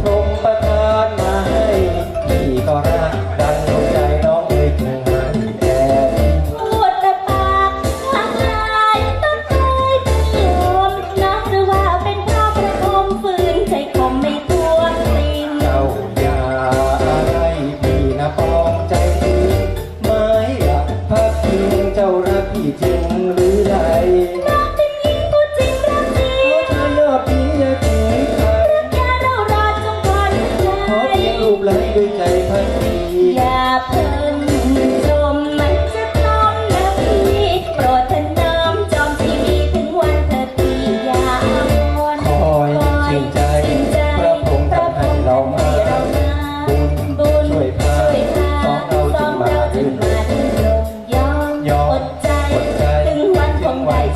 พรมประทาน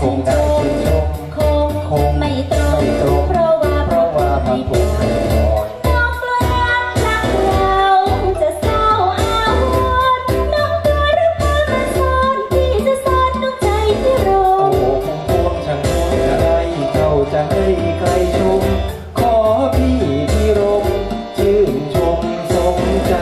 คงไม่นชมคงคงไม่ตรงเพราะว่าเพราะว่าพักผ่อนเคยนอนน้องกลัวรักรักเราจะเศร้าอาวุธน้องกลัวรักเรามาซ่อนที่จะซ่อนดวงใจที่รอโอ้คงพวงฉันรู้อะไรเขาจะให้ใครชม ขอพี่ที่รมชื่นชมสมใจ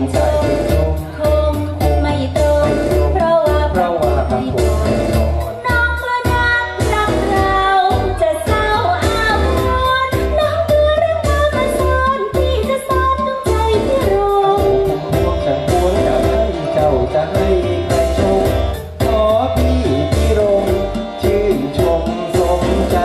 งสัยคงไม่ตรง เพราะว่าคำไม่ตรงน้องก็นักรักเราจะเศร้าอ้อนน้องคือเรื่อรามาซ่อนที่จะซ่อนดวงใจที่ร้งควรจะให้เจ้าจะให้ใครชมขอพี่พี่รงชื่นชมสมใจ